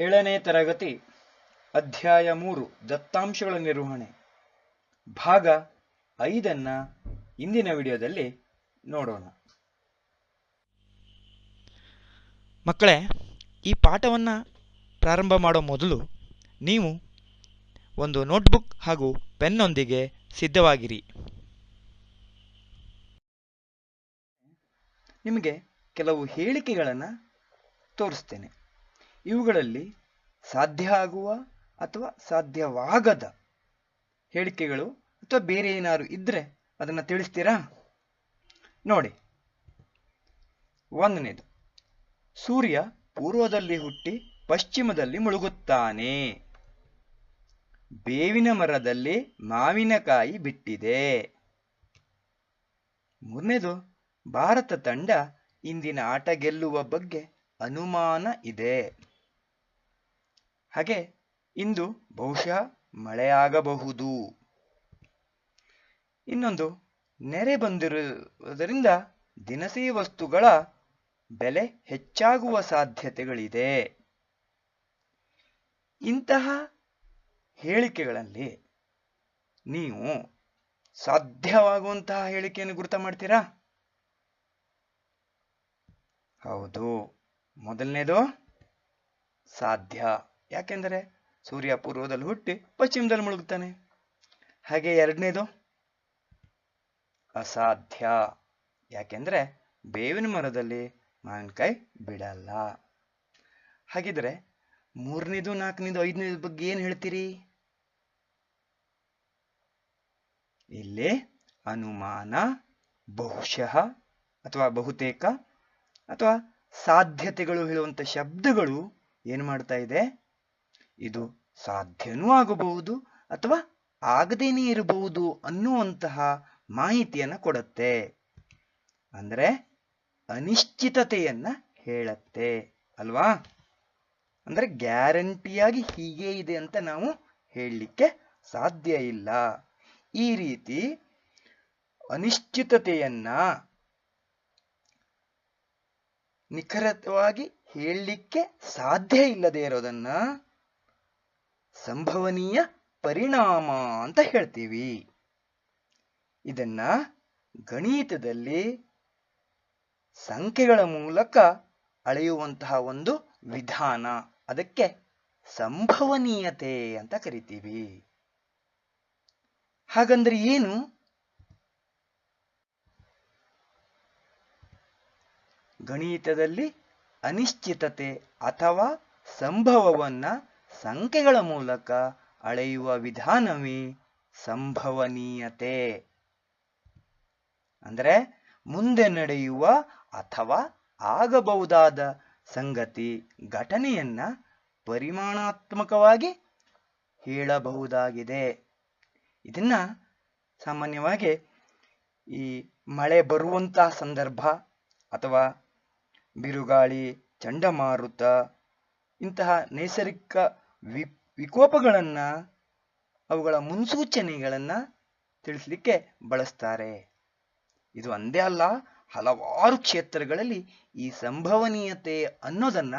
ಏಳನೇ ತರಗತಿ ಅಧ್ಯಾಯ ಮೂರು ದತ್ತಾಂಶಗಳ ನಿರ್ವಹಣೆ. ಭಾಗ ಐದನ್ನ ಇಂದಿನ ವಿಡಿಯೋದಲ್ಲಿ ನೋಡೋಣ. ಮಕ್ಕಳೇ ಈ ಪಾಠವನ್ನು ಪ್ರಾರಂಭ ಮಾಡೋ ಮೊದಲು ನೀವು ಒಂದು ನೋಟ್ಬುಕ್ ಹಾಗೂ ಪೆನ್ನೊಂದಿಗೆ ಸಿದ್ಧವಾಗಿರಿ. ನಿಮಗೆ ಕೆಲವು ಹೇಳಿಕೆಗಳನ್ನು ತೋರಿಸ್ತೇನೆ. ಇವುಗಳಲ್ಲಿ ಸಾಧ್ಯ ಆಗುವ ಅಥವಾ ಸಾಧ್ಯವಾಗದ ಹೇಳಿಕೆಗಳು ಅಥವಾ ಬೇರೆ ಏನಾದ್ರು ಇದ್ರೆ ಅದನ್ನು ತಿಳಿಸ್ತೀರಾ? ನೋಡಿ. ಒಂದನೇದು. ಸೂರ್ಯ ಪೂರ್ವದಲ್ಲಿ ಹುಟ್ಟಿ ಪಶ್ಚಿಮದಲ್ಲಿ ಮುಳುಗುತ್ತಾನೆ. ಬೇವಿನ ಮರದಲ್ಲಿ ಮಾವಿನಕಾಯಿ ಬಿಟ್ಟಿದೆ. ಮೂರನೇದು. ಭಾರತ ತಂಡ ಇಂದಿನ ಆಟ ಗೆಲ್ಲುವ ಬಗ್ಗೆ ಅನುಮಾನ ಇದೆ. ಹಾಗೆ ಇಂದು ಬಹುಶಃ ಮಳೆಯಾಗಬಹುದು. ಇನ್ನೊಂದು, ನೆರೆ ಬಂದಿರುವುದರಿಂದ ದಿನಸಿ ವಸ್ತುಗಳ ಬೆಲೆ ಹೆಚ್ಚಾಗುವ ಸಾಧ್ಯತೆಗಳಿದೆ. ಇಂತಹ ಹೇಳಿಕೆಗಳಲ್ಲಿ ನೀವು ಸಾಧ್ಯವಾಗುವಂತಹ ಹೇಳಿಕೆಯನ್ನು ಗುರುತ ಮಾಡ್ತೀರಾ? ಹೌದು. ಮೊದಲನೇದು, ಸಾಧ್ಯ. ಯಾಕೆಂದರೆ ಸೂರ್ಯ ಪೂರ್ವದಲ್ಲಿ ಹುಟ್ಟಿ ಪಶ್ಚಿಮದಲ್ಲಿ ಮುಳುಗುತ್ತಾನೆ. ಹಾಗೆ ಎರಡನೇದು ಅಸಾಧ್ಯ. ಯಾಕೆಂದ್ರೆ ಬೇವಿನ ಮರದಲ್ಲಿ ಮಾವಿನಕಾಯಿ ಬಿಡಲ್ಲ. ಹಾಗಿದ್ರೆ ಮೂರನೇದು, ನಾಲ್ಕನೇದು, ಐದನೇದು ಬಗ್ಗೆ ಏನು ಹೇಳ್ತೀರಿ? ಇಲ್ಲಿ ಅನುಮಾನ, ಬಹುಶಃ, ಅಥವಾ ಬಹುತೇಕ, ಅಥವಾ ಸಾಧ್ಯತೆಗಳು ಹೇಳುವಂತ ಶಬ್ದಗಳು ಏನು ಮಾಡ್ತಾ ಇದೆ? ಇದು ಸಾಧ್ಯನೂ ಆಗಬಹುದು ಅಥವಾ ಆಗದೇನೇ ಇರಬಹುದು ಅನ್ನುವಂತಹ ಮಾಹಿತಿಯನ್ನು ಕೊಡುತ್ತೆ. ಅಂದ್ರೆ ಅನಿಶ್ಚಿತತೆಯನ್ನ ಹೇಳತ್ತೆ, ಅಲ್ವಾ? ಅಂದ್ರೆ ಗ್ಯಾರಂಟಿಯಾಗಿ ಹೀಗೆ ಇದೆ ಅಂತ ನಾವು ಹೇಳಲಿಕ್ಕೆ ಸಾಧ್ಯ ಇಲ್ಲ. ಈ ರೀತಿ ಅನಿಶ್ಚಿತತೆಯನ್ನ ನಿಖರವಾಗಿ ಹೇಳಲಿಕ್ಕೆ ಸಾಧ್ಯ ಇಲ್ಲದೆ ಇರೋದನ್ನ ಸಂಭವನೀಯ ಪರಿಣಾಮ ಅಂತ ಹೇಳ್ತೀವಿ. ಇದನ್ನ ಗಣಿತದಲ್ಲಿ ಸಂಖ್ಯೆಗಳ ಮೂಲಕ ಅಳೆಯುವಂತಹ ಒಂದು ವಿಧಾನ. ಅದಕ್ಕೆ ಸಂಭವನೀಯತೆ ಅಂತ ಕರಿತೀವಿ. ಹಾಗಂದ್ರೆ ಏನು? ಗಣಿತದಲ್ಲಿ ಅನಿಶ್ಚಿತತೆ ಅಥವಾ ಸಂಭವವನ್ನ ಸಂಖ್ಯೆಗಳ ಮೂಲಕ ಅಳೆಯುವ ವಿಧಾನವೇ ಸಂಭವನೀಯತೆ. ಅಂದರೆ ಮುಂದೆ ನಡೆಯುವ ಅಥವಾ ಆಗಬಹುದಾದ ಸಂಗತಿ ಘಟನೆಯನ್ನ ಪರಿಮಾಣಾತ್ಮಕವಾಗಿ ಹೇಳಬಹುದಾಗಿದೆ. ಇದನ್ನ ಸಾಮಾನ್ಯವಾಗಿ ಈ ಮಳೆ ಬರುವಂತಹ ಸಂದರ್ಭ ಅಥವಾ ಬಿರುಗಾಳಿ, ಚಂಡಮಾರುತ ಇಂತಹ ನೈಸರ್ಗಿಕ ವಿ, ವಿಕೋಪಗಳನ್ನ, ಅವುಗಳ ಮುನ್ಸೂಚನೆಗಳನ್ನ ತಿಳಿಸಲಿಕ್ಕೆ ಬಳಸ್ತಾರೆ. ಇದು ಒಂದೇ ಅಲ್ಲ, ಹಲವಾರು ಕ್ಷೇತ್ರಗಳಲ್ಲಿ ಈ ಸಂಭವನೀಯತೆ ಅನ್ನೋದನ್ನ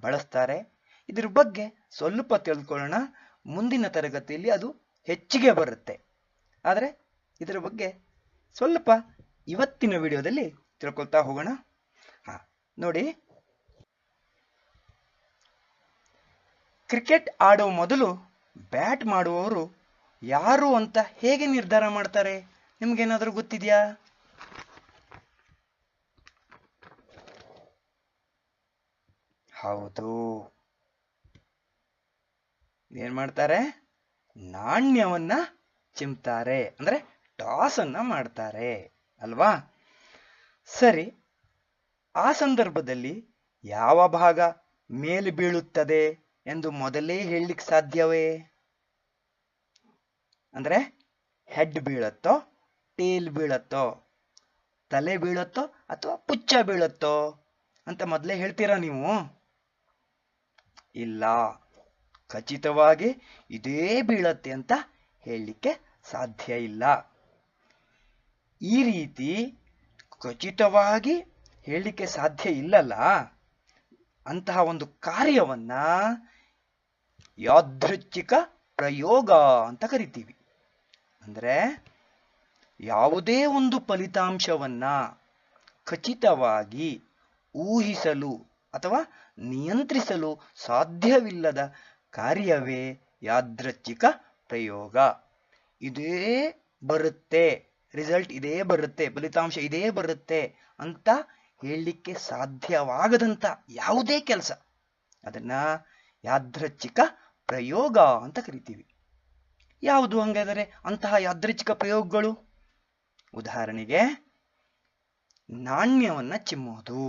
ಬಳಸ್ತಾರೆ. ಇದ್ರ ಬಗ್ಗೆ ಸ್ವಲ್ಪ ತಿಳ್ಕೊಳ್ಳೋಣ. ಮುಂದಿನ ತರಗತಿಯಲ್ಲಿ ಅದು ಹೆಚ್ಚಿಗೆ ಬರುತ್ತೆ. ಆದರೆ ಇದರ ಬಗ್ಗೆ ಸ್ವಲ್ಪ ಇವತ್ತಿನ ವಿಡಿಯೋದಲ್ಲಿ ತಿಳ್ಕೊಳ್ತಾ ಹೋಗೋಣ. ಹಾ, ನೋಡಿ. ಕ್ರಿಕೆಟ್ ಆಡುವ ಮೊದಲು ಬ್ಯಾಟ್ ಮಾಡುವವರು ಯಾರು ಅಂತ ಹೇಗೆ ನಿರ್ಧಾರ ಮಾಡ್ತಾರೆ? ನಿಮ್ಗೇನಾದ್ರೂ ಗೊತ್ತಿದೆಯಾ? ಹೌದು. ಏನ್ ಮಾಡ್ತಾರೆ? ನಾಣ್ಯವನ್ನ ಚಿಮ್ತಾರೆ. ಅಂದ್ರೆ ಟಾಸ್ ಅನ್ನ ಮಾಡ್ತಾರೆ. ಅಲ್ವಾ? ಸರಿ. ಆ ಸಂದರ್ಭದಲ್ಲಿ ಯಾವ ಭಾಗ ಮೇಲೆ ಬೀಳುತ್ತದೆ? ಎಂದು ಮೊದಲೇ ಹೇಳಲಿಕ್ಕೆ ಸಾಧ್ಯವೇ? ಅಂದ್ರೆ ಹೆಡ್ ಬೀಳತ್ತೋ ಟೇಲ್ ಬೀಳತ್ತೋ, ತಲೆ ಬೀಳತ್ತೋ ಅಥವಾ ಪುಚ್ಚ ಬೀಳತ್ತೋ ಅಂತ ಮೊದಲೇ ಹೇಳ್ತೀರಾ ನೀವು? ಇಲ್ಲ. ಖಚಿತವಾಗಿ ಇದೇ ಬೀಳತ್ತೆ ಅಂತ ಹೇಳಲಿಕ್ಕೆ ಸಾಧ್ಯ ಇಲ್ಲ. ಈ ರೀತಿ ಖಚಿತವಾಗಿ ಹೇಳಲಿಕ್ಕೆ ಸಾಧ್ಯ ಇಲ್ಲಲ್ಲ? ಅಂತಹ ಒಂದು ಕಾರ್ಯವನ್ನ ಯಾದೃಚ್ಛಿಕ ಪ್ರಯೋಗ ಅಂತ ಕರಿತೀವಿ. ಅಂದ್ರೆ ಯಾವುದೇ ಒಂದು ಫಲಿತಾಂಶವನ್ನ ಖಚಿತವಾಗಿ ಊಹಿಸಲು ಅಥವಾ ನಿಯಂತ್ರಿಸಲು ಸಾಧ್ಯವಿಲ್ಲದ ಕಾರ್ಯವೇ ಯಾದೃಚ್ಛಿಕ ಪ್ರಯೋಗ. ಇದೇ ಬರುತ್ತೆ ರಿಸಲ್ಟ್ ಇದೇ ಬರುತ್ತೆ, ಫಲಿತಾಂಶ ಇದೇ ಬರುತ್ತೆ ಅಂತ ಹೇಳಲಿಕ್ಕೆ ಸಾಧ್ಯವಾಗದಂತ ಯಾವುದೇ ಕೆಲಸ. ಅದನ್ನ ಯಾದೃಚ್ಛಿಕ ಪ್ರಯೋಗ ಅಂತ ಕರಿತೀವಿ. ಯಾವುದು ಹಂಗಾದರೆ ಅಂತಹ ಯಾದೃಚ್ಛಿಕ ಪ್ರಯೋಗಗಳು? ಉದಾಹರಣೆಗೆ, ನಾಣ್ಯವನ್ನ ಚಿಮ್ಮೋದು,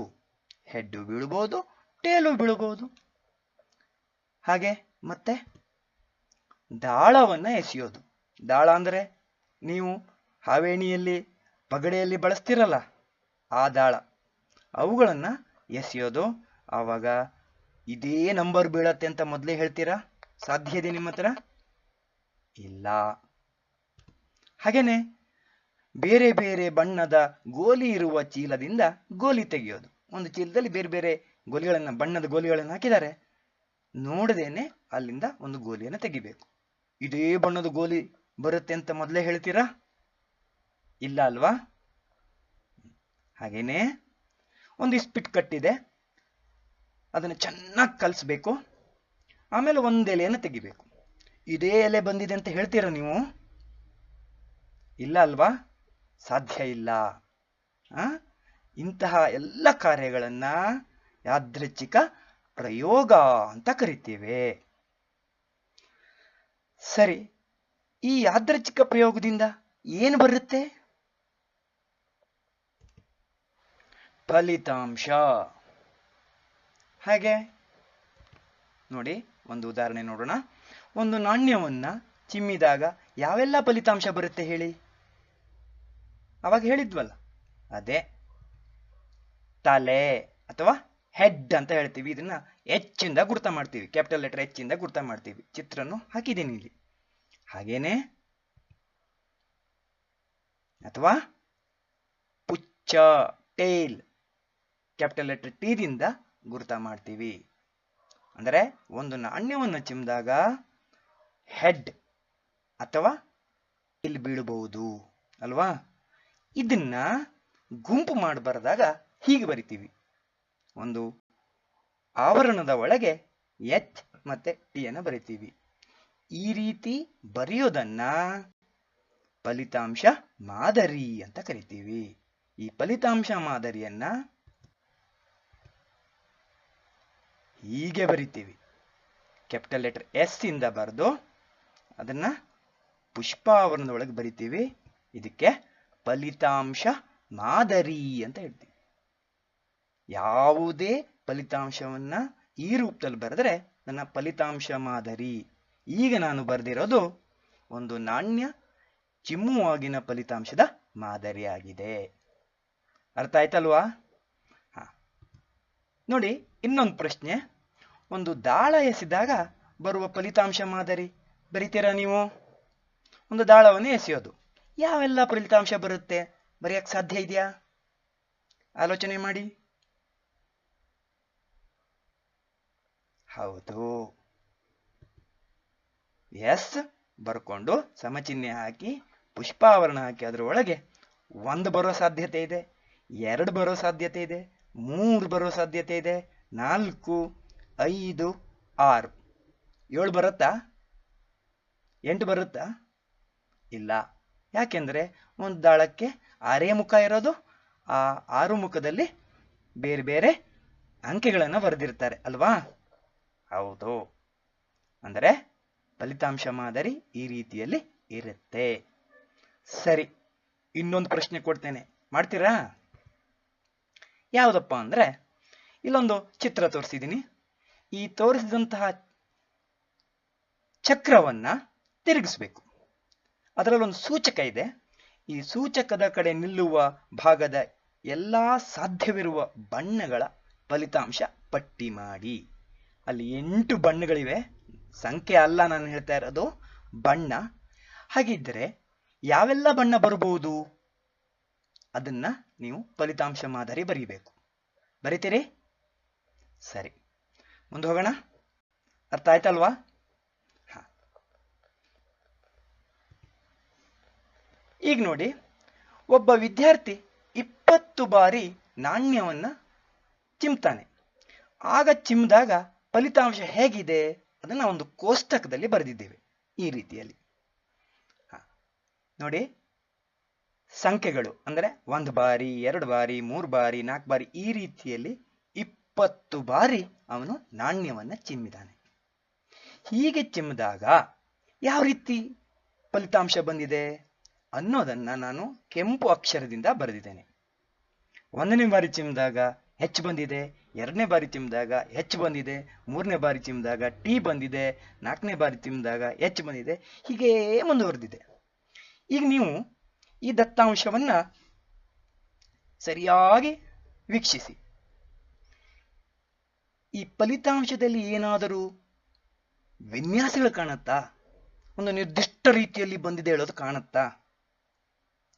ಹೆಡ್ಡು ಬೀಳ್ಬೋದು, ಟೇಲು ಬೀಳ್ಬೋದು. ಹಾಗೆ ಮತ್ತೆ ದಾಳವನ್ನ ಎಸೆಯೋದು. ದಾಳ ಅಂದ್ರೆ ನೀವು ಹಾವೇಣಿಯಲ್ಲಿ ಪಗಡೆಯಲ್ಲಿ ಬಳಸ್ತಿರಲ್ಲ, ಆ ದಾಳ. ಅವುಗಳನ್ನ ಎಸೆಯೋದು. ಆವಾಗ ಇದೇ ನಂಬರ್ ಬೀಳತ್ತೆ ಅಂತ ಮೊದಲೇ ಹೇಳ್ತೀರಾ? ಸಾಧ್ಯ ಇದೆ ನಿಮ್ಮ ಹತ್ರ? ಇಲ್ಲ. ಹಾಗೇನೆ, ಬೇರೆ ಬೇರೆ ಬಣ್ಣದ ಗೋಲಿ ಇರುವ ಚೀಲದಿಂದ ಗೋಲಿ ತೆಗೆಯೋದು. ಒಂದು ಚೀಲದಲ್ಲಿ ಬೇರೆ ಬೇರೆ ಗೋಲಿಗಳನ್ನ, ಬಣ್ಣದ ಗೋಲಿಗಳನ್ನು ಹಾಕಿದ್ದಾರೆ. ನೋಡದೇನೆ ಅಲ್ಲಿಂದ ಒಂದು ಗೋಲಿಯನ್ನು ತೆಗಿಬೇಕು. ಇದೇ ಬಣ್ಣದ ಗೋಲಿ ಬರುತ್ತೆ ಅಂತ ಮೊದಲೇ ಹೇಳ್ತೀರಾ? ಇಲ್ಲ ಅಲ್ವಾ? ಹಾಗೇನೆ ಒಂದು ಇಸ್ಪಿಟ್ ಕಟ್ಟಿದೆ. ಅದನ್ನು ಚೆನ್ನಾಗಿ ಕಲಿಸ್ಬೇಕು. ಆಮೇಲೆ ಒಂದು ಎಲೆಯನ್ನು ತೆಗಿಬೇಕು. ಇದೇ ಎಲೆ ಬಂದಿದೆ ಅಂತ ಹೇಳ್ತೀರಾ ನೀವು? ಇಲ್ಲ ಅಲ್ವಾ? ಸಾಧ್ಯ ಇಲ್ಲ. ಇಂತಹ ಎಲ್ಲ ಕಾರ್ಯಗಳನ್ನ ಯಾದೃಚ್ಛಿಕ ಪ್ರಯೋಗ ಅಂತ ಕರಿತೇವೆ. ಸರಿ, ಈ ಯಾದೃಚ್ಛಿಕ ಪ್ರಯೋಗದಿಂದ ಏನು ಬರುತ್ತೆ? ಫಲಿತಾಂಶ. ಹಾಗೆ, ನೋಡಿ. ಒಂದು ಉದಾಹರಣೆ ನೋಡೋಣ. ಒಂದು ನಾಣ್ಯವನ್ನ ಚಿಮ್ಮಿದಾಗ ಯಾವೆಲ್ಲ ಫಲಿತಾಂಶ ಬರುತ್ತೆ ಹೇಳಿ? ಅವಾಗ ಹೇಳಿದ್ವಲ್ಲ. ಅದೇ ತಲೆ ಅಥವಾ ಹೆಡ್ ಅಂತ ಹೇಳ್ತೀವಿ. ಇದನ್ನ ಎಚ್ ಇಂದ ಗುರ್ತ ಮಾಡ್ತೀವಿ. ಕ್ಯಾಪಿಟಲ್ ಲೆಟರ್ ಎಚ್ ಇಂದ ಗುರ್ತ ಮಾಡ್ತೀವಿ. ಚಿತ್ರನು ಹಾಕಿದ್ದೀನಿ ಇಲ್ಲಿ. ಹಾಗೇನೆ ಅಥವಾ ಪುಚ್ಚ ಟೇಲ್ ಕ್ಯಾಪಿಟಲ್ ಲೆಟರ್ ಟಿ ದಿಂದ ಗುರ್ತ ಮಾಡ್ತೀವಿ. ಅಂದರೆ ಒಂದು ನಾಣ್ಯವನ್ನು ಚಿಮ್ಮಿದಾಗ ಹೆಡ್ ಅಥವಾ ಇಲ್ಲಿ ಬೀಳಬಹುದು, ಅಲ್ವಾ? ಇದನ್ನ ಗುಂಪು ಮಾಡಬಾರ್ದಾಗ ಹೀಗೆ ಬರಿತೀವಿ. ಒಂದು ಆವರಣದ ಒಳಗೆ ಎಚ್ ಮತ್ತೆ ಟಿ ಅನ್ನು ಬರಿತೀವಿ. ಈ ರೀತಿ ಬರೆಯೋದನ್ನ ಫಲಿತಾಂಶ ಮಾದರಿ ಅಂತ ಕರಿತೀವಿ. ಈ ಫಲಿತಾಂಶ ಮಾದರಿಯನ್ನ ಹೀಗೆ ಬರಿತೀವಿ. ಕ್ಯಾಪಿಟಲ್ ಲೆಟರ್ ಎಸ್ ಇಂದ ಬರೆದು ಅದನ್ನ ಪುಷ್ಪಾವರಣದ ಒಳಗೆ ಬರಿತೀವಿ. ಇದಕ್ಕೆ ಫಲಿತಾಂಶ ಮಾದರಿ ಅಂತ ಹೇಳ್ತೀವಿ. ಯಾವುದೇ ಫಲಿತಾಂಶವನ್ನ ಈ ರೂಪದಲ್ಲಿ ಬರೆದ್ರೆ ನನ್ನ ಫಲಿತಾಂಶ ಮಾದರಿ. ಈಗ ನಾನು ಬರೆದಿರೋದು ಒಂದು ನಾಣ್ಯ ಚಿಮ್ಮುವಾಗಿನ ಫಲಿತಾಂಶದ ಮಾದರಿಯಾಗಿದೆ ಅರ್ಥ ಆಯ್ತಲ್ವಾ? ನೋಡಿ, ಇನ್ನೊಂದು ಪ್ರಶ್ನೆ. ಒಂದು ದಾಳ ಎಸೆದಾಗ ಬರುವ ಫಲಿತಾಂಶ ಮಾದರಿ ಬರಿತೀರಾ ನೀವು? ಒಂದು ದಾಳವನ್ನು ಎಸೆಯೋದು. ಯಾವೆಲ್ಲ ಫಲಿತಾಂಶ ಬರುತ್ತೆ? ಬರೆಯಕ್ಕೆ ಸಾಧ್ಯ ಇದೆಯಾ? ಆಲೋಚನೆ ಮಾಡಿ. ಹೌದು. ಎಸ್ ಬರ್ಕೊಂಡು ಸಮಚಿಹ್ನೆ ಹಾಕಿ, ಪುಷ್ಪಾವರಣ ಹಾಕಿ ಅದರ ಒಳಗೆ ಒಂದು ಬರೋ ಸಾಧ್ಯತೆ ಇದೆ, ಎರಡು ಬರೋ ಸಾಧ್ಯತೆ ಇದೆ, ಮೂರು ಬರೋ ಸಾಧ್ಯತೆ ಇದೆ, ನಾಲ್ಕು ಐದು, ಆರು. ಏಳು ಬರುತ್ತಾ? ಎಂಟು ಬರುತ್ತಾ? ಇಲ್ಲ. ಯಾಕೆಂದ್ರೆ ಒಂದು ದಾಳಕ್ಕೆ ಆರೇ ಮುಖ ಇರೋದು, ಆ ಆರು ಮುಖದಲ್ಲಿ ಬೇರೆ ಬೇರೆ ಅಂಕೆಗಳನ್ನು ಬರೆದಿರ್ತಾರೆ, ಅಲ್ವಾ? ಹೌದು. ಅಂದರೆ ಫಲಿತಾಂಶ ಮಾದರಿ ಈ ರೀತಿಯಲ್ಲಿ ಇರುತ್ತೆ. ಸರಿ, ಇನ್ನೊಂದು ಪ್ರಶ್ನೆ ಕೊಡ್ತೇನೆ. ಮಾಡ್ತೀರಾ? ಯಾವುದಪ್ಪ ಅಂದ್ರೆ, ಇಲ್ಲೊಂದು ಚಿತ್ರ ತೋರಿಸಿದ್ದೀನಿ. ಈ ತೋರಿಸಿದಂತಹ ಚಕ್ರವನ್ನ ತಿರುಗಿಸಬೇಕು. ಅದರಲ್ಲೊಂದು ಸೂಚಕ ಇದೆ. ಈ ಸೂಚಕದ ಕಡೆ ನಿಲ್ಲುವ ಭಾಗದ ಎಲ್ಲ ಸಾಧ್ಯವಿರುವ ಬಣ್ಣಗಳ ಫಲಿತಾಂಶ ಪಟ್ಟಿ ಮಾಡಿ. ಅಲ್ಲಿ ಎಂಟು ಬಣ್ಣಗಳಿವೆ. ಸಂಖ್ಯೆ ಅಲ್ಲ ನಾನು ಹೇಳ್ತಾ ಇರೋದು. ಬಣ್ಣ. ಹಾಗಿದ್ದರೆ ಯಾವೆಲ್ಲ ಬಣ್ಣ ಬರಬಹುದು? ಅದನ್ನ ನೀವು ಫಲಿತಾಂಶ ಮಾದರಿ ಬರೀಬೇಕು. ಬರೀತೀರಿ? ಸರಿ. ಮುಂದೆ ಹೋಗೋಣ? ಅರ್ಥ ಆಯ್ತಲ್ವಾ? ಈಗ ನೋಡಿ, ಒಬ್ಬ ವಿದ್ಯಾರ್ಥಿ ಇಪ್ಪತ್ತು ಬಾರಿ ನಾಣ್ಯವನ್ನು ಚಿಮ್ತಾನೆ. ಆಗ ಚಿಮ್ಮದಾಗ ಫಲಿತಾಂಶ ಹೇಗಿದೆ ಅದನ್ನ ಒಂದು ಕೋಷ್ಟಕದಲ್ಲಿ ಬರೆದಿದ್ದೇವೆ ಈ ರೀತಿಯಲ್ಲಿ. ನೋಡಿ, ಸಂಖ್ಯೆಗಳು ಅಂದರೆ ಒಂದು ಬಾರಿ, ಎರಡು ಬಾರಿ, ಮೂರು ಬಾರಿ, ನಾಲ್ಕು ಬಾರಿ ಈ ರೀತಿಯಲ್ಲಿ ಇಪ್ಪತ್ತು ಬಾರಿ ಅವನು ನಾಣ್ಯವನ್ನ ಚಿಮ್ಮಿದಾನೆ. ಹೀಗೆ ಚಿಮ್ಮಿದಾಗ ಯಾವ ರೀತಿ ಫಲಿತಾಂಶ ಬಂದಿದೆ ಅನ್ನೋದನ್ನ ನಾನು ಕೆಂಪು ಅಕ್ಷರದಿಂದ ಬರೆದಿದ್ದೇನೆ. ಒಂದನೇ ಬಾರಿ ಚಿಮ್ಮಿದಾಗ ಹೆಚ್ಚು ಬಂದಿದೆ, ಎರಡನೇ ಬಾರಿ ಚಿಮ್ಮಿದಾಗ ಹೆಚ್ಚು ಬಂದಿದೆ, ಮೂರನೇ ಬಾರಿ ಚಿಮ್ಮಿದಾಗ ಟಿ ಬಂದಿದೆ, ನಾಲ್ಕನೇ ಬಾರಿ ಚಿಮ್ಮಿದಾಗ ಹೆಚ್ಚು ಬಂದಿದೆ, ಹೀಗೇ ಮುಂದುವರೆದಿದೆ. ಈಗ ನೀವು ಈ ದತ್ತಾಂಶವನ್ನ ಸರಿಯಾಗಿ ವೀಕ್ಷಿಸಿ. ಈ ಫಲಿತಾಂಶದಲ್ಲಿ ಏನಾದರೂ ವಿನ್ಯಾಸಗಳು ಕಾಣುತ್ತಾ? ಒಂದು ನಿರ್ದಿಷ್ಟ ರೀತಿಯಲ್ಲಿ ಬಂದಿದೆ ಹೇಳೋದು ಕಾಣುತ್ತಾ?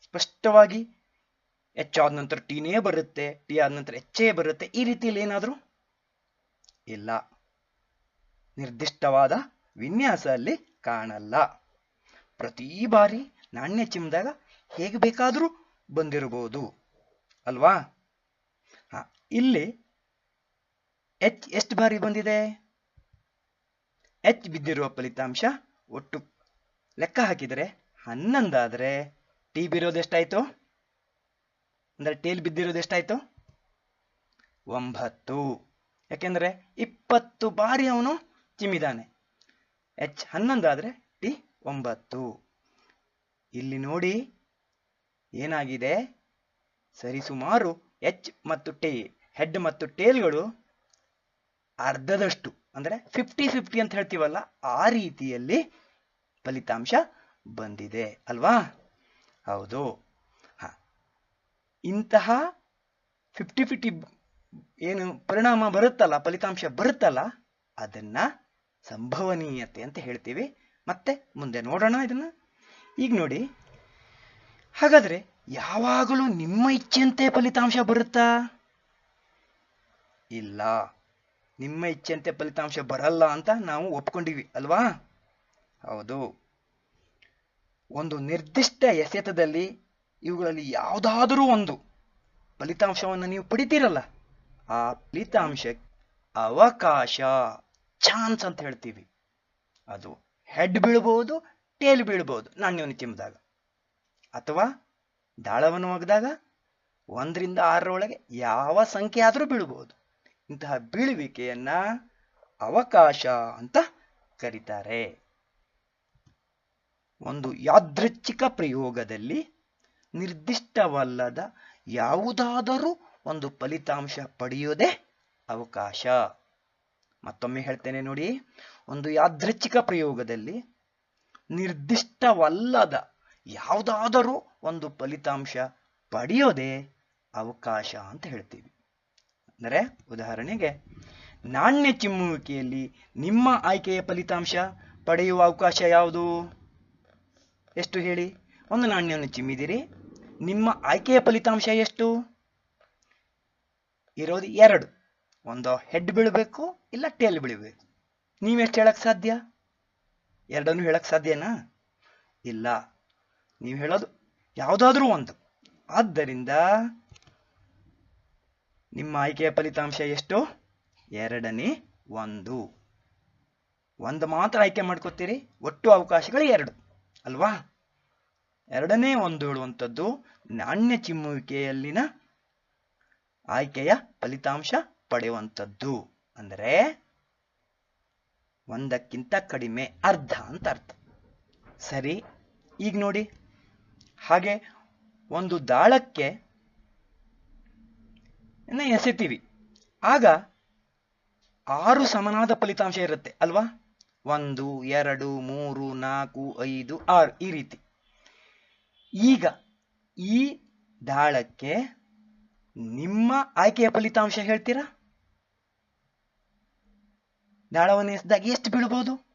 ಸ್ಪಷ್ಟವಾಗಿ ಎಚ್ ಆದ ನಂತರ ಟೀನೇ ಬರುತ್ತೆ ಟಿ ಆದ ನಂತರ ಹೆಚ್ಚೇ ಬರುತ್ತೆ, ಈ ರೀತಿಯಲ್ಲಿ ಏನಾದರೂ? ಇಲ್ಲ. ನಿರ್ದಿಷ್ಟವಾದ ವಿನ್ಯಾಸ ಅಲ್ಲಿ ಕಾಣಲ್ಲ. ಪ್ರತಿ ಬಾರಿ ನಾಣ್ಯ ಚಿಮ್ಮಿದಾಗ ಹೇಗೆ ಬೇಕಾದರೂ ಬಂದಿರಬಹುದು. ಅಲ್ವಾ? ಇಲ್ಲಿ ಎಚ್, ಎಷ್ಟು ಬಾರಿ ಬಂದಿದೆ? ಎಚ್ ಬಿದ್ದಿರುವ ಫಲಿತಾಂಶ ಒಟ್ಟು ಲೆಕ್ಕ ಹಾಕಿದರೆ ಹನ್ನೊಂದಾದರೆ ಟಿ ಬಿರೋದು ಎಷ್ಟಾಯಿತು? ಅಂದರೆ ಟೇಲ್ ಬಿದ್ದಿರೋದು ಎಷ್ಟಾಯಿತು? ಒಂಬತ್ತು. ಯಾಕೆಂದರೆ ಇಪ್ಪತ್ತು ಬಾರಿ ಅವನು ಚಿಮ್ಮಿದಾನೆ. ಎಚ್ ಹನ್ನೊಂದಾದರೆ ಟಿ ಒಂಬತ್ತು. ಇಲ್ಲಿ ನೋಡಿ ಏನಾಗಿದೆ? ಸರಿಸುಮಾರು ಎಚ್ ಮತ್ತು ಟಿ, ಹೆಡ್ ಮತ್ತು ಟೇಲ್ಗಳು ಅರ್ಧದಷ್ಟು, ಅಂದ್ರೆ ಫಿಫ್ಟಿ ಫಿಫ್ಟಿ ಅಂತ ಹೇಳ್ತೀವಲ್ಲ, ಆ ರೀತಿಯಲ್ಲಿ ಫಲಿತಾಂಶ ಬಂದಿದೆ, ಅಲ್ವಾ? ಹೌದು. ಹ. ಇಂತಹ ಫಿಫ್ಟಿ ಫಿಫ್ಟಿ ಏನು ಪರಿಣಾಮ ಬರುತ್ತಲ್ಲ, ಫಲಿತಾಂಶ ಬರುತ್ತಲ್ಲ, ಅದನ್ನ ಸಂಭವನೀಯತೆ ಅಂತ ಹೇಳ್ತೀವಿ. ಮತ್ತೆ ಮುಂದೆ ನೋಡೋಣ ಇದನ್ನ. ಈಗ ನೋಡಿ, ಹಾಗಾದ್ರೆ ಯಾವಾಗಲೂ ನಿಮ್ಮ ಇಚ್ಛೆಯಂತೆ ಫಲಿತಾಂಶ ಬರುತ್ತಾ? ಇಲ್ಲ. ನಿಮ್ಮ ಇಚ್ಛೆಯಂತೆ ಫಲಿತಾಂಶ ಬರಲ್ಲ ಅಂತ ನಾವು ಒಪ್ಕೊಂಡಿವಿ, ಅಲ್ವಾ? ಹೌದು. ಒಂದು ನಿರ್ದಿಷ್ಟ ಎಸೆತದಲ್ಲಿ ಇವುಗಳಲ್ಲಿ ಯಾವುದಾದರೂ ಒಂದು ಫಲಿತಾಂಶವನ್ನು ನೀವು ಪಡಿತೀರಲ್ಲ, ಆ ಫಲಿತಾಂಶ ಅವಕಾಶ, ಚಾನ್ಸ್ ಅಂತ ಹೇಳ್ತೀವಿ. ಅದು ಹೆಡ್ ಬೀಳ್ಬಹುದು ಟೇಲ್ ಬೀಳ್ಬಹುದು ನಾಣ್ಯವನ್ನು ಚಿಮ್ಮಿದಾಗ ಅಥವಾ ದಾಳವನ್ನು ಒಗೆದಾಗ ಒಂದರಿಂದ ಆರರೊಳಗೆ ಯಾವ ಸಂಖ್ಯೆ ಆದರೂ ಬೀಳ್ಬಹುದು ಇಂತಹ ಬೀಳುವಿಕೆಯನ್ನ ಅವಕಾಶ ಅಂತ ಕರೀತಾರೆ. ಒಂದು ಯಾದೃಚ್ಛಿಕ ಪ್ರಯೋಗದಲ್ಲಿ ನಿರ್ದಿಷ್ಟವಲ್ಲದ ಯಾವುದಾದರೂ ಒಂದು ಫಲಿತಾಂಶ ಪಡೆಯೋದೇ ಅವಕಾಶ. ಮತ್ತೊಮ್ಮೆ ಹೇಳ್ತೇನೆ ನೋಡಿ, ಒಂದು ಯಾದೃಚ್ಛಿಕ ಪ್ರಯೋಗದಲ್ಲಿ ನಿರ್ದಿಷ್ಟವಲ್ಲದ ಯಾವುದಾದರೂ ಒಂದು ಫಲಿತಾಂಶ ಪಡೆಯೋದೇ ಅವಕಾಶ ಅಂತ ಹೇಳ್ತೀವಿ. ಅಂದರೆ ಉದಾಹರಣೆಗೆ, ನಾಣ್ಯ ಚಿಮ್ಮುವಿಕೆಯಲ್ಲಿ ನಿಮ್ಮ ಆಯ್ಕೆಯ ಫಲಿತಾಂಶ ಪಡೆಯುವ ಅವಕಾಶ ಯಾವುದು? ಎಷ್ಟು ಹೇಳಿ? ಒಂದು ನಾಣ್ಯವನ್ನು ಚಿಮ್ಮಿದಿರಿ. ನಿಮ್ಮ ಆಯ್ಕೆಯ ಫಲಿತಾಂಶ ಎಷ್ಟು? ಇರೋದು ಎರಡು. ಒಂದು ಹೆಡ್ ಬೀಳಬೇಕು, ಇಲ್ಲ ಟೇಲ್ ಬೀಳಬೇಕು. ನೀವೆಷ್ಟು ಹೇಳಕ್ ಸಾಧ್ಯ? ಎರಡನ್ನು ಹೇಳಕ್ ಸಾಧ್ಯನಾ? ಇಲ್ಲ. ನೀವು ಹೇಳೋದು ಯಾವುದಾದ್ರೂ ಒಂದು. ಆದ್ದರಿಂದ ನಿಮ್ಮ ಆಯ್ಕೆಯ ಫಲಿತಾಂಶ ಎಷ್ಟು? ಎರಡನೇ ಒಂದು. ಒಂದು ಮಾತ್ರ ಆಯ್ಕೆ ಮಾಡ್ಕೋತೀರಿ, ಒಟ್ಟು ಅವಕಾಶಗಳು ಎರಡು, ಅಲ್ವಾ? ಎರಡನೇ ಒಂದು ಹೇಳುವಂಥದ್ದು, ನಾಣ್ಯ ಚಿಮ್ಮುವಿಕೆಯಲ್ಲಿನ ಆಯ್ಕೆಯ ಫಲಿತಾಂಶ ಪಡೆಯುವಂಥದ್ದು. ಅಂದರೆ, ಒಂದಕ್ಕಿಂತ ಕಡಿಮೆ ಅರ್ಧ ಅಂತ ಅರ್ಥ. ಸರಿ, ಈಗ ನೋಡಿ. ಹಾಗೆ, ಒಂದು ದಾಳಕ್ಕೆ ಇನ್ನ ಎಸೆತೀವಿ ಆಗ ಆರು ಸಮನಾದ ಫಲಿತಾಂಶ ಇರುತ್ತೆ, ಅಲ್ವಾ? ಒಂದು, ಎರಡು, ಮೂರು, ನಾಲ್ಕು, ಐದು, ಆರು, ಈ ರೀತಿ. ಈಗ ಈ ದಾಳಕ್ಕೆ ನಿಮ್ಮ ಆಯ್ಕೆಯ ಫಲಿತಾಂಶ ಹೇಳ್ತೀರಾ? ದಾಳವನ್ನು ಎಸೆದಾಗ ಎಷ್ಟು ಬೀಳ್ಬೋದು?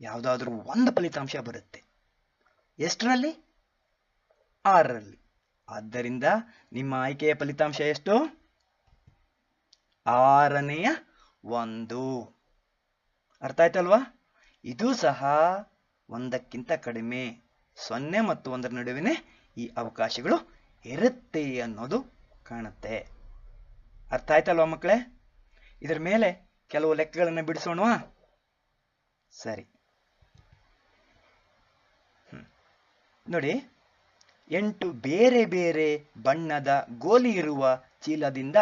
ಯಾವುದಾದ್ರೂ ಒಂದು ಫಲಿತಾಂಶ ಬರುತ್ತೆ. ಎಷ್ಟರಲ್ಲಿ? ಆರರಲ್ಲಿ. ಆದ್ದರಿಂದ ನಿಮ್ಮ ಆಯ್ಕೆಯ ಫಲಿತಾಂಶ ಎಷ್ಟು? ಆರನೆಯ ಒಂದು. ಅರ್ಥ ಆಯ್ತಲ್ವಾ? ಇದು ಸಹ ಒಂದಕ್ಕಿಂತ ಕಡಿಮೆ. ಸೊನ್ನೆ ಮತ್ತು ಒಂದರ ನಡುವಿನ ಈ ಅವಕಾಶಗಳು ಇರುತ್ತೆ ಅನ್ನೋದು ಕಾಣುತ್ತೆ. ಅರ್ಥ ಆಯ್ತಲ್ವಾ ಮಕ್ಕಳೇ? ಇದರ ಮೇಲೆ ಕೆಲವು ಲೆಕ್ಕಗಳನ್ನು ಬಿಡಿಸೋಣವಾ? ಸರಿ. ನೋಡಿ ಎಂಟು ಬೇರೆ ಬೇರೆ ಬಣ್ಣದ ಗೋಲಿ ಇರುವ ಚೀಲದಿಂದ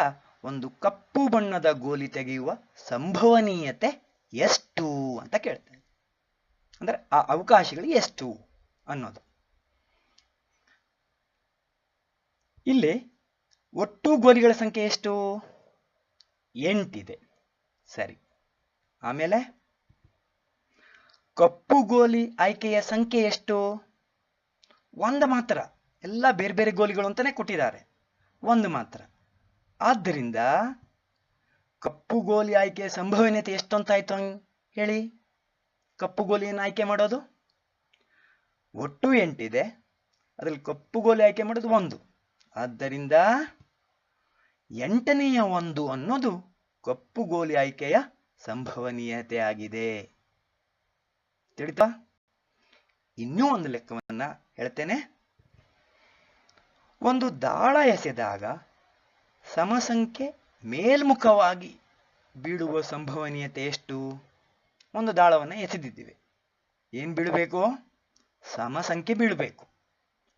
ಒಂದು ಕಪ್ಪು ಬಣ್ಣದ ಗೋಲಿ ತೆಗೆಯುವ ಸಂಭವನೀಯತೆ ಎಷ್ಟು ಅಂತ ಕೇಳ್ತೇನೆ. ಅಂದ್ರೆ ಆ ಅವಕಾಶಗಳು ಎಷ್ಟು ಅನ್ನೋದು. ಇಲ್ಲಿ ಒಟ್ಟು ಗೋಲಿಗಳ ಸಂಖ್ಯೆ ಎಷ್ಟು? ಎಂಟಿದೆ. ಸರಿ. ಆಮೇಲೆ ಕಪ್ಪು ಗೋಲಿ ಆಯ್ಕೆಯ ಸಂಖ್ಯೆ ಎಷ್ಟು? ಒಂದು ಮಾತ್ರ. ಎಲ್ಲ ಬೇರೆ ಬೇರೆ ಗೋಲಿಗಳು ಅಂತಾನೆ ಕೊಟ್ಟಿದ್ದಾರೆ. ಒಂದು ಮಾತ್ರ. ಆದ್ದರಿಂದ ಕಪ್ಪು ಗೋಲಿ ಆಯ್ಕೆಯ ಸಂಭವನೀಯತೆ ಎಷ್ಟು ಅಂತ ಆಯ್ತು ಹೇಳಿ. ಕಪ್ಪು ಗೋಲಿಯನ್ನು ಆಯ್ಕೆ ಮಾಡೋದು? ಒಟ್ಟು ಎಂಟಿದೆ. ಅದರಲ್ಲಿ ಕಪ್ಪು ಗೋಲಿ ಆಯ್ಕೆ ಮಾಡೋದು ಒಂದು. ಆದ್ದರಿಂದ ಎಂಟನೆಯ ಒಂದು ಅನ್ನೋದು ಕಪ್ಪು ಗೋಲಿ ಆಯ್ಕೆಯ ಸಂಭವನೀಯತೆ ಆಗಿದೆ. ತಿಳಿತಾ? ಇನ್ನೂ ಒಂದು ಲೆಕ್ಕವನ್ನ ಹೇಳ್ತೇನೆ. ಒಂದು ದಾಳ ಎಸೆದಾಗ ಸಮಸಂಖ್ಯೆ ಮೇಲ್ಮುಖವಾಗಿ ಬೀಳುವ ಸಂಭವನೀಯತೆ ಎಷ್ಟು? ಒಂದು ದಾಳವನ್ನು ಎಸೆದಿದ್ದೀವಿ. ಏನ್ ಬೀಳಬೇಕು? ಸಮಸಂಖ್ಯೆ ಬೀಳಬೇಕು.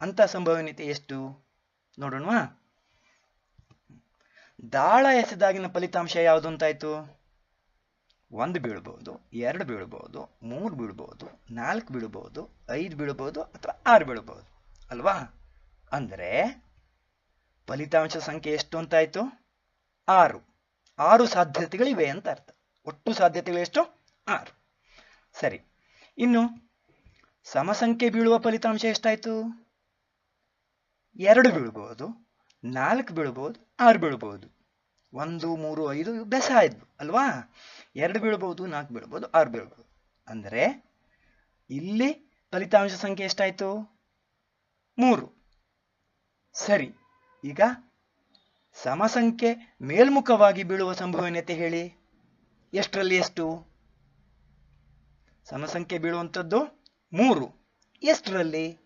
ಅಂತ ಸಂಭವನೀಯತೆ ಎಷ್ಟು? ನೋಡೋಣವಾ. ದಾಳ ಎಸೆದಾಗಿನ ಫಲಿತಾಂಶ ಯಾವುದು ಅಂತಾಯ್ತು? ಒಂದು ಬೀಳ್ಬೋದು, ಎರಡು ಬೀಳ್ಬೋದು, ಮೂರು ಬೀಳ್ಬೋದು, ನಾಲ್ಕು ಬೀಳ್ಬೋದು, ಐದು ಬೀಳ್ಬೋದು ಅಥವಾ ಆರು ಬೀಳ್ಬೋದು. ಅಲ್ವಾ? ಅಂದ್ರೆ ಫಲಿತಾಂಶ ಸಂಖ್ಯೆ ಎಷ್ಟು ಅಂತಾಯ್ತು? ಆರು. ಆರು ಸಾಧ್ಯತೆಗಳಿವೆ ಅಂತ ಅರ್ಥ. ಒಟ್ಟು ಸಾಧ್ಯತೆಗಳು ಎಷ್ಟು? ಆರು. ಸರಿ. ಇನ್ನು ಸಮಸಂಖ್ಯೆ ಬೀಳುವ ಫಲಿತಾಂಶ ಎಷ್ಟಾಯ್ತು? ಎರಡು ಬೀಳ್ಬೋದು, ನಾಲ್ಕು ಬೀಳ್ಬೋದು, ಆರು ಬೀಳ್ಬೋದು. ಒಂದು, ಮೂರು, ಐದು ಬೆಸ ಇದ್ವು ಅಲ್ವಾ? ಎರಡು ಬೀಳ್ಬೋದು, ನಾಲ್ಕು ಬೀಳ್ಬೋದು, ಆರು ಬೀಳ್ಬೋದು. ಅಂದರೆ ಇಲ್ಲಿ ಫಲಿತಾಂಶ ಸಂಖ್ಯೆ ಎಷ್ಟಾಯ್ತು? ಮೂರು. ಸರಿ, ಈಗ ಸಮಸಂಖ್ಯೆ ಮೇಲ್ಮುಖವಾಗಿ ಬೀಳುವ ಸಂಭವನೀಯತೆ ಹೇಳಿ. ಎಷ್ಟರಲ್ಲಿ ಎಷ್ಟು? ಸಮಸಂಖ್ಯೆ ಬೀಳುವಂಥದ್ದು ಮೂರು. ಎಷ್ಟರಲ್ಲಿ?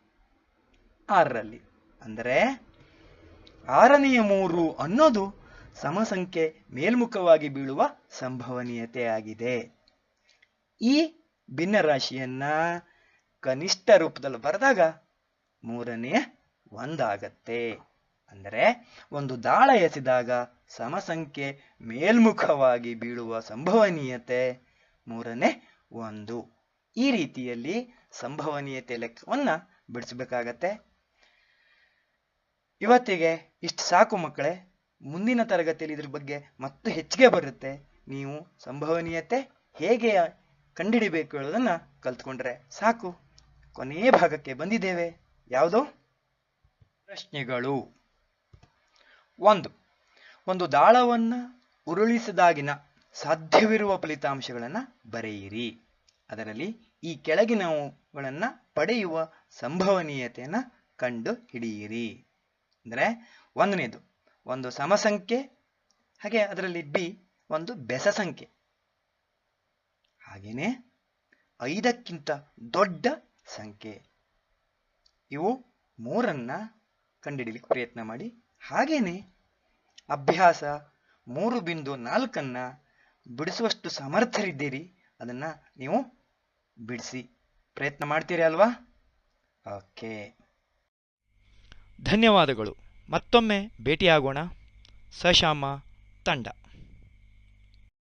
ಆರರಲ್ಲಿ. ಅಂದರೆ ಆರನೆಯ ಮೂರು ಅನ್ನೋದು ಸಮಸಂಖ್ಯೆ ಮೇಲ್ಮುಖವಾಗಿ ಬೀಳುವ ಸಂಭವನೀಯತೆ ಆಗಿದೆ. ಈ ಭಿನ್ನರಾಶಿಯನ್ನ ಕನಿಷ್ಠ ರೂಪದಲ್ಲಿ ಬರೆದಾಗ ಮೂರನೇ ಒಂದಾಗತ್ತೆ. ಅಂದರೆ ಒಂದು ದಾಳ ಎಸೆದಾಗ ಸಮಸಂಖ್ಯೆ ಮೇಲ್ಮುಖವಾಗಿ ಬೀಳುವ ಸಂಭವನೀಯತೆ ಮೂರನೇ ಒಂದು. ಈ ರೀತಿಯಲ್ಲಿ ಸಂಭವನೀಯತೆ ಲೆಕ್ಕವನ್ನ ಬಿಡಿಸಬೇಕಾಗತ್ತೆ. ಇವತ್ತಿಗೆ ಇಷ್ಟು ಸಾಕು ಮಕ್ಕಳೇ, ಮುಂದಿನ ತರಗತಿಯಲ್ಲಿ ಇದ್ರ ಬಗ್ಗೆ ಮತ್ತೆ ಹೆಚ್ಚಿಗೆ ಬರುತ್ತೆ. ನೀವು ಸಂಭವನೀಯತೆ ಹೇಗೆ ಕಂಡಿಡಿಬೇಕು ಹೇಳೋದನ್ನ ಕಲ್ತ್ಕೊಂಡ್ರೆ ಸಾಕು. ಕೊನೆಯ ಭಾಗಕ್ಕೆ ಬಂದಿದ್ದೇವೆ. ಯಾವುದು? ಪ್ರಶ್ನೆಗಳು. ಒಂದು ಒಂದು ದಾಳವನ್ನು ಉರುಳಿಸಿದಾಗಿನ ಸಾಧ್ಯವಿರುವ ಫಲಿತಾಂಶಗಳನ್ನು ಬರೆಯಿರಿ. ಅದರಲ್ಲಿ ಈ ಕೆಳಗಿನವುಗಳನ್ನು ಪಡೆಯುವ ಸಂಭವನೀಯತೆಯನ್ನು ಕಂಡು ಹಿಡಿಯಿರಿ. ಅಂದರೆ ಒಂದನೇದು, ಒಂದು ಸಮಸಂಖ್ಯೆ, ಹಾಗೆ ಅದರಲ್ಲಿ ಬಿ, ಒಂದು ಬೆಸ ಸಂಖ್ಯೆ ಹಾಗೇನೆ ಐದಕ್ಕಿಂತ ದೊಡ್ಡ ಸಂಖ್ಯೆ. ಇವು ಮೂರನ್ನ ಕಂಡುಹಿಡಿಯಲಿಕ್ಕೆ ಪ್ರಯತ್ನ ಮಾಡಿ. ಹಾಗೇನೆ ಅಭ್ಯಾಸ ಮೂರು ಬಿಂದು ನಾಲ್ಕನ್ನ ಬಿಡಿಸುವಷ್ಟು ಸಮರ್ಥರಿದ್ದೀರಿ ಅದನ್ನ ನೀವು ಬಿಡಿಸಿ. ಪ್ರಯತ್ನ ಮಾಡ್ತೀರಿ ಅಲ್ವಾ? ಓಕೆ. ಧನ್ಯವಾದಗಳು. ಮತ್ತೊಮ್ಮೆ ಭೇಟಿಯಾಗೋಣ. ಸಶಾಮ ತಂಡ.